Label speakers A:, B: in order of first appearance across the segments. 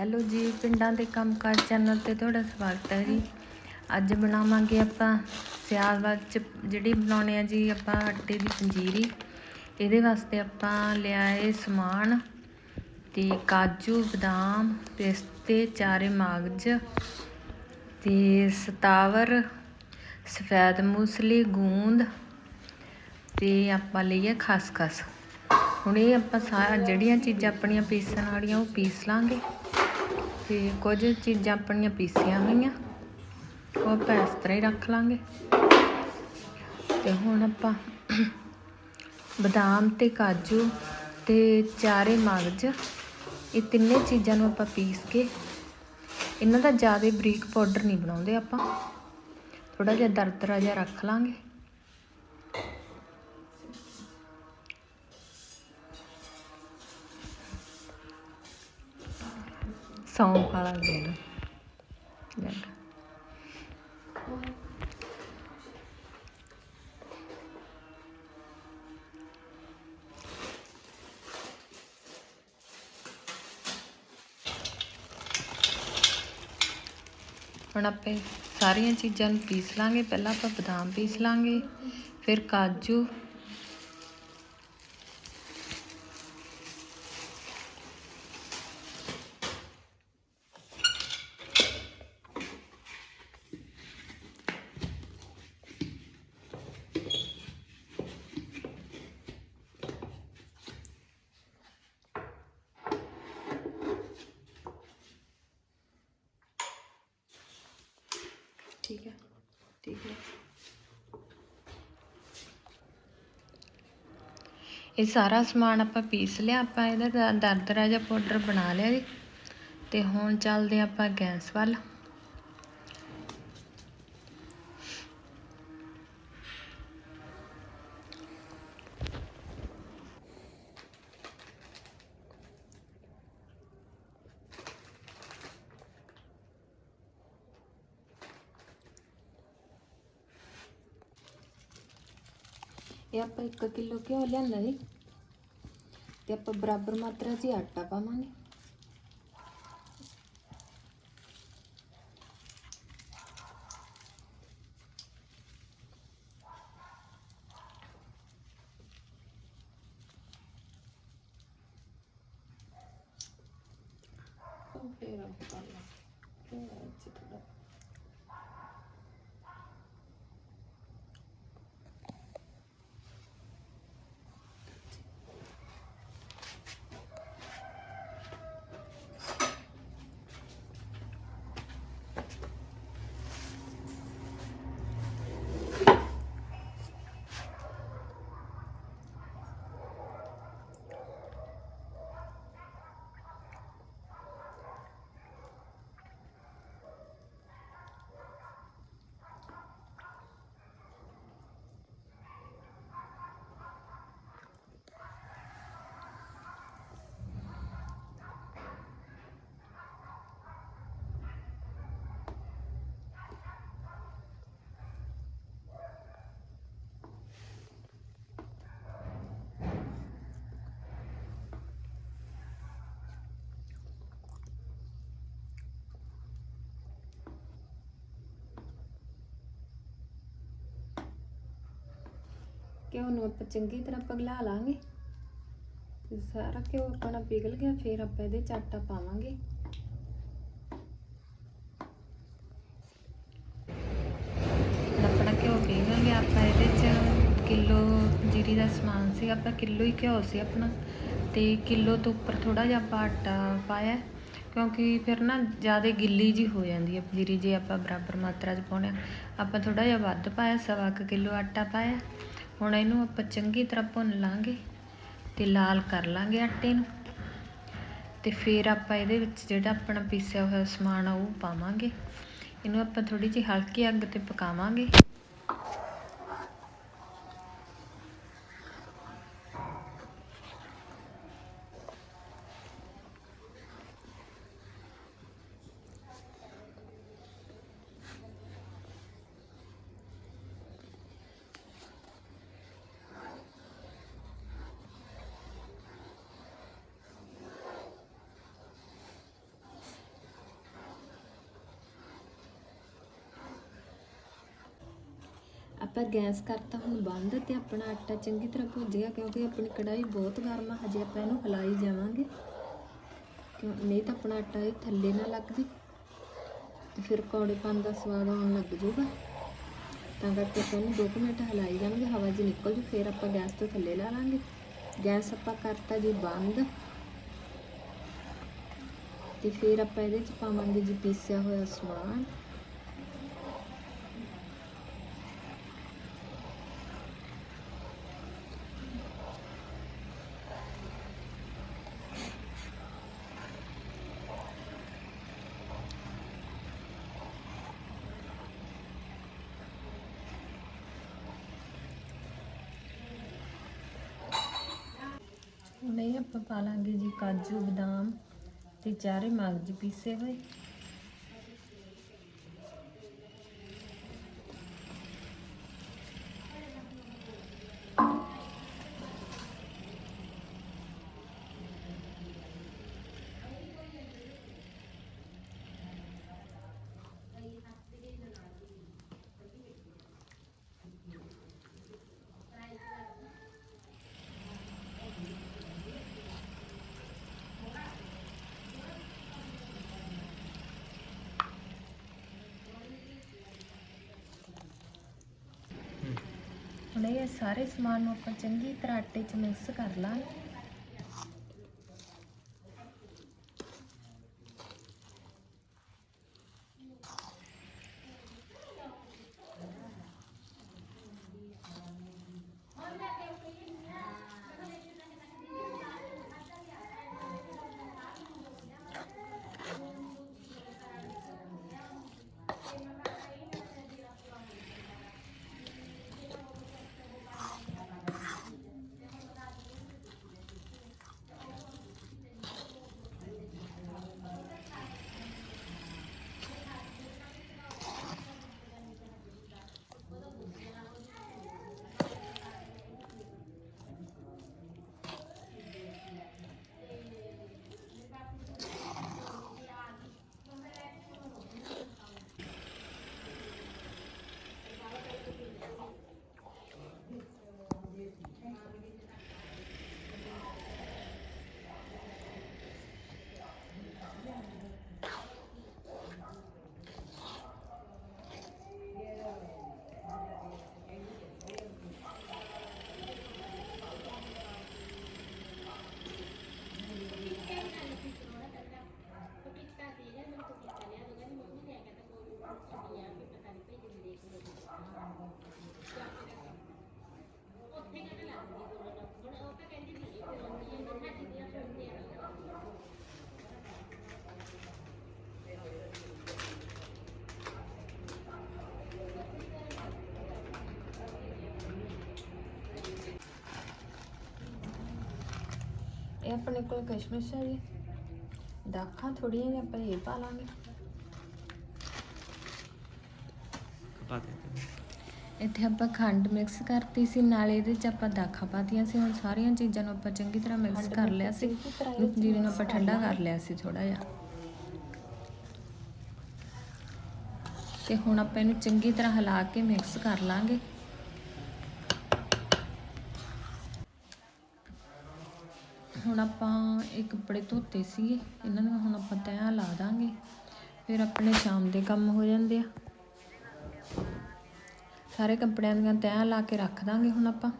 A: Hello ਜੀ, ਪਿੰਡਾਂ ਦੇ ਕੰਮਕਾਜ ਚੈਨਲ ਤੇ ਤੁਹਾਡਾ ਸਵਾਗਤ ਹੈ ਜੀ। ਅੱਜ ਬਣਾਵਾਂਗੇ ਆਪਾਂ ਸਿਆਲ ਵਿੱਚ ਜਿਹੜੀ ਬਣਾਉਣੇ ਆ ਜੀ, ਆਪਾਂ ਆਟੇ ਦੀ ਪੰਜੀਰੀ। ਇਹਦੇ ਵਾਸਤੇ ਆਪਾਂ ਲਿਆਏ ਸਮਾਨ ਤੇ ਕਾਜੂ, ਬਦਾਮ, ਪਿਸਤੇ, ਚਾਰੇ ਮਾਗਜ਼ ਤੇ ਸਤਾਵਰ, ਸਫੈਦ ਮੂਸਲੀ, ਗੂੰਦ ਤੇ ਆਪਾਂ ਲਈਏ ਖਸਖਸ। ਹੁਣ ਇਹ ਆਪਾਂ ਸਾਰਾ ਜਿਹੜੀਆਂ ਚੀਜ਼ਾਂ ਆਪਣੀਆਂ ਪੀਸਣ ਵਾਲੀਆਂ ਉਹ ਪੀਸ ਲਾਂਗੇ। ਤੇ ਕੁਝ ਚੀਜ਼ਾਂ ਆਪਣੀਆਂ ਪੀਸੀਆਂ ਹੋਈਆਂ, ਉਹ ਆਪਾਂ ਇਸ ਤਰ੍ਹਾਂ ਹੀ ਰੱਖ ਲਾਂਗੇ। ਤੇ ਹੁਣ ਆਪਾਂ ਬਦਾਮ ਤੇ ਕਾਜੂ ਤੇ ਚਾਰੇ ਮਗਜ ਇਹ ਤਿੰਨੇ ਚੀਜ਼ਾਂ ਨੂੰ ਆਪਾਂ ਪੀਸ ਕੇ ਇਹਨਾਂ ਦਾ ਜ਼ਿਆਦਾ ਬਰੀਕ ਪਾਊਡਰ ਨਹੀਂ ਬਣਾਉਂਦੇ ਆਪਾਂ। ਥੋੜਾ ਜਿਹਾ ਦਰਦਰਾ ਜਿਹਾ ਰੱਖ ਲਾਂਗੇ। ਸੌਂਫ ਵਾਲਾ ਦੇ ਦੋ ਜੱਗ ਹੁਣ ਆਪਾਂ ਸਾਰੀਆਂ ਚੀਜ਼ਾਂ ਨੂੰ ਪੀਸ ਲਾਂਗੇ, ਪਹਿਲਾਂ ਆਪਾਂ ਬਦਾਮ ਪੀਸ ਲਾਂਗੇ, ਫਿਰ ਕਾਜੂ ਠੀਕ ਹੈ ਠੀਕ ਹੈ ਇਹ ਸਾਰਾ ਸਮਾਨ ਆਪਾਂ ਪੀਸ ਲਿਆ, ਆਪਾਂ ਇਹਦਾ ਦ- ਦਰਦਰਾ ਜਿਹਾ ਪਾਊਡਰ ਬਣਾ ਲਿਆ ਜੀ। ਤੇ ਹੁਣ ਚੱਲਦੇ ਆਪਾਂ ਗੈਸ ਵੱਲ। ਇਹ ਆਪਾਂ 1 ਕਿਲੋ ਘਿਓ ਲਿਆਂਦਾ ਜੀ। ਤੇ ਆਪਾਂ ਬਰਾਬਰ ਮਾਤਰਾ 'ਚ ਆਟਾ ਪਾਵਾਂਗੇ। ਫਿਰ ਆਪਾਂ ਲਾ ਫਿਰ ਥੋੜਾ ਘਿਓ ਨੂੰ ਆਪਾਂ ਚੰਗੀ ਤਰ੍ਹਾਂ ਪਗਲਾ ਲਾਂਗੇ। ਸਾਰਾ ਘਿਓ ਆਪਣਾ ਪਿਘਲ ਗਿਆ, ਫਿਰ ਆਪਾਂ ਇਹਦੇ ਚ ਆਟਾ ਪਾਵਾਂਗੇ ਆਪਣਾ ਘਿਓ ਪਿਘਲ ਗਿਆ, ਆਪਾਂ ਇਹਦੇ ਚ ਕਿਲੋ ਜੀਰੀ ਦਾ ਸਮਾਨ ਸੀ, ਆਪਾਂ ਕਿਲੋ ਹੀ ਘਿਓ ਸੀ ਆਪਣਾ। ਤੇ ਕਿਲੋ ਤੋਂ ਉੱਪਰ ਥੋੜਾ ਜਿਹਾ ਆਪਾਂ ਆਟਾ ਪਾਇਆ, ਕਿਉਂਕਿ ਫਿਰ ਨਾ ਜ਼ਿਆਦਾ ਗਿੱਲੀ ਜੀ ਹੋ ਜਾਂਦੀ ਹੈ ਜੀਰੀ, ਜੇ ਆਪਾਂ ਬਰਾਬਰ ਮਾਤਰਾ 'ਚ ਪਾਉਣੇ ਆ ਆਪਾਂ ਥੋੜਾ ਜਿਹਾ ਵੱਧ ਪਾਇਆ, ਸਵਾ ਕੁ ਕਿਲੋ ਆਟਾ ਪਾਇਆ। ਹੁਣ ਇਹਨੂੰ ਆਪਾਂ ਚੰਗੀ ਤਰ੍ਹਾਂ ਭੁੰਨ ਲਾਂਗੇ ਤੇ ਲਾਲ ਕਰ ਲਾਂਗੇ ਆਟੇ ਨੂੰ। ਤੇ ਫਿਰ ਆਪਾਂ ਇਹਦੇ ਵਿੱਚ ਜਿਹੜਾ ਆਪਣਾ ਪੀਸਿਆ ਹੋਇਆ ਸਮਾਨ ਆ, ਉਹ ਪਾਵਾਂਗੇ। ਇਹਨੂੰ ਆਪਾਂ ਥੋੜੀ ਜਿਹੀ ਹਲਕੀ ਅੱਗ ਤੇ ਪਕਾਵਾਂਗੇ। ਆਪਾਂ ਗੈਸ ਕਰਤਾ ਹੁਣ ਬੰਦ ਤੇ ਆਪਣਾ ਆਟਾ ਚੰਗੀ ਤਰ੍ਹਾਂ ਭੁੱਜ ਗਿਆ ਕਿਉਂਕਿ ਆਪਣੀ ਕੜਾਈ ਬਹੁਤ ਗਰਮ ਆ, ਹਜੇ ਆਪਾਂ ਇਹਨੂੰ ਹਿਲਾਈ ਜਾਵਾਂਗੇ। ਕਿਉਂ, ਨਹੀਂ ਤਾਂ ਆਪਣਾ ਆਟਾ ਇਹ ਥੱਲੇ ਨਾ ਲੱਗ ਜੇ, ਤੇ ਫਿਰ ਕੌੜੇਪਨ ਦਾ ਸਵਾਦ ਆਉਣ ਲੱਗ ਜਾਊਗਾ। ਤਾਂ ਕਰਕੇ ਆਪਾਂ ਇਹਨੂੰ 2 ਮਿੰਟ ਹਿਲਾਈ ਜਾਵਾਂਗੇ, ਹਵਾ ਜੀ ਨਿਕਲ ਜੂ, ਫਿਰ ਆਪਾਂ ਗੈਸ ਤੋਂ ਥੱਲੇ ਲਾ ਲਾਂਗੇ। ਗੈਸ ਆਪਾਂ ਕਰਤਾ ਜੀ ਬੰਦ। ਤੇ ਫਿਰ ਆਪਾਂ ਇਹਦੇ ਚ ਪਾਵਾਂਗੇ ਜੀ ਪੀਸਿਆ ਹੋਇਆ ਸਮਾਨ। ਹੁਣ ਆਪਾਂ ਪਾ ਲਾਂਗੇ ਜੀ ਕਾਜੂ ਬਦਾਮ ਤੇ ਚਾਰੇ ਮਗਜ ਪੀਸੇ ਹੋਏ। ਹੁਣ ਇਹ ਸਾਰੇ ਸਮਾਨ ਨੂੰ ਆਪਾਂ ਚੰਗੀ ਤਰ੍ਹਾਂ ਆਟੇ 'ਚ ਮਿਕਸ ਕਰ ਲਾਂਗੇ। ਇਹ ਆਪਣੇ ਕੋਲ ਕਿਸ਼ਮਿਸ਼ ਹੈ ਜੀ। ਦਾਖਾਂ ਥੋੜੀਆਂ ਜਿਹੀਆਂ ਆਪਾਂ ਇਹ ਪਾ ਲਾਂਗੇ।
B: ਪਾ ਦੇ
A: ਇੱਥੇ ਆਪਾਂ ਖੰਡ ਮਿਕਸ ਕਰਤੀ ਸੀ ਨਾਲੇ ਇਹਦੇ ਚ ਆਪਾਂ ਦਾਖਾਂ ਪਾਤੀਆਂ ਸੀ ਹੁਣ ਸਾਰੀਆਂ ਚੀਜ਼ਾਂ ਨੂੰ ਆਪਾਂ ਚੰਗੀ ਤਰ੍ਹਾਂ ਮਿਕਸ ਕਰ ਲਿਆ ਸੀ। ਜਿਹਨੂੰ ਆਪਾਂ ਠੰਡਾ ਕਰ ਲਿਆ। ਸੀ ਥੋੜਾ ਜਿਹਾ। ਤੇ ਹੁਣ ਆਪਾਂ ਇਹਨੂੰ ਚੰਗੀ ਤਰ੍ਹਾਂ ਹਿਲਾ ਕੇ ਮਿਕਸ ਕਰ ਲਾਂਗੇ। ਹੁਣ ਆਪਾਂ ਇਹ ਕੱਪੜੇ ਧੋਤੇ ਸੀਗੇ, ਇਹਨਾਂ ਨੂੰ ਹੁਣ ਆਪਾਂ ਤੈਅ ਲਾ ਦਾਂਗੇ, ਫਿਰ ਆਪਣੇ ਸ਼ਾਮ ਦੇ ਕੰਮ ਹੋ ਜਾਂਦੇ ਆ। ਸਾਰੇ ਕੱਪੜਿਆਂ ਦੀਆਂ ਤੈਅ ਲਾ ਕੇ ਰੱਖ ਦਾਂਗੇ ਹੁਣ ਆਪਾਂ।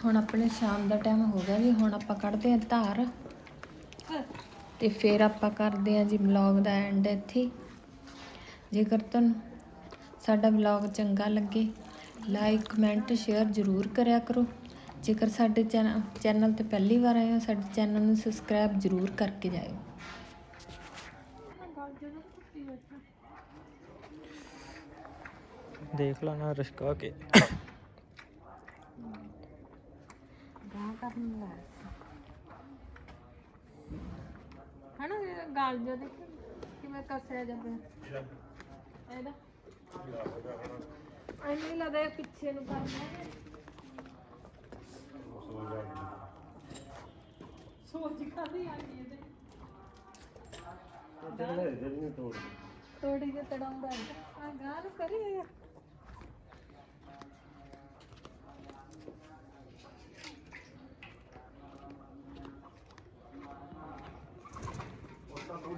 A: ਹੁਣ ਆਪਣੇ ਸ਼ਾਮ ਦਾ ਟਾਈਮ ਹੋ ਗਿਆ ਜੀ, ਹੁਣ ਆਪਾਂ ਕੱਢਦੇ ਹਾਂ ਧਾਰ।
C: ਤੇ ਫਿਰ ਆਪਾਂ ਕਰਦੇ ਹਾਂ ਜੀ ਵਲੌਗ ਦਾ ਐਂਡ ਇੱਥੇ। ਜੇਕਰ ਤੁਹਾਨੂੰ ਸਾਡਾ ਵਲੌਗ ਚੰਗਾ ਲੱਗੇ ਲਾਈਕ ਕਮੈਂਟ ਸ਼ੇਅਰ ਜ਼ਰੂਰ ਕਰਿਆ ਕਰੋ। ਜੇਕਰ ਸਾਡੇ ਚੈਨ- ਚੈਨਲ ਤੇ ਪਹਿਲੀ ਵਾਰ ਆਏ ਹੋ, ਸਾਡੇ ਚੈਨਲ ਨੂੰ ਸਬਸਕ੍ਰਾਈਬ ਜ਼ਰੂਰ ਕਰਕੇ ਜਾਇਓ।
B: ਦੇਖ ਲਾ ਨਾ ਰਸ਼ਕਾ ਕੇ।
C: ਗਾਂ ਕਰਨ ਲੱਗ ਹਣਾ ਗਾਲ ਜੋ ਦੇਖ ਕਿਵੇਂ ਕੱਸਿਆ ਜਾਂਦਾ ਇਹਦਾ। ਐਨੀ ਲੱਗਦਾ ਪਿੱਛੇ ਨੂੰ ਕਰਨਾ ਹੈ। ਸੋਚ ਕਾਦੀ ਆ ਗਈ ਇਹਦੇ। ਤੋੜੀ। ਦੇ ਤੜਾਉਂਦਾ ਆ।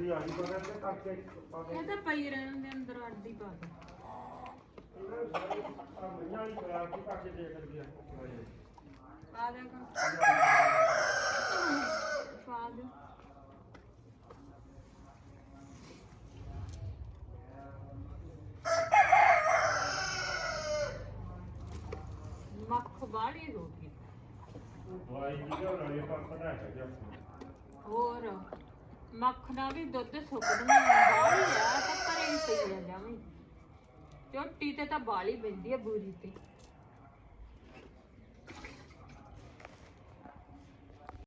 C: ਗਾਂ ਨੂੰ ਕਰੀ ਇਹ। ਇਹ ਤਾਂ ਪਈ ਰਹਿਣ ਦੇ ਅੰਦਰ ਅੱਡੀ ਪਾ ਦੇ। ਪਾ ਦੇ ਪਾ ਦੇ। ਮੱਖ ਬਾੜੀ ਹੋ ਗਈ। ਹੋਰ? ਮੱਖਣਾ ਵੀ ਦੁੱਧ ਸੁੱਕਦੀਆਂ ਬਾਹਲੀ ਆ ਤਾਂ ਘਰੇ ਹੀ ਪਈ ਰਹਿ ਜਾਵੇਂ ਝੋਟੀ ਤੇ ਤਾਂ ਬਾਲੀ ਪੈਂਦੀ ਆ ਬੂਰੀ ਤੇ।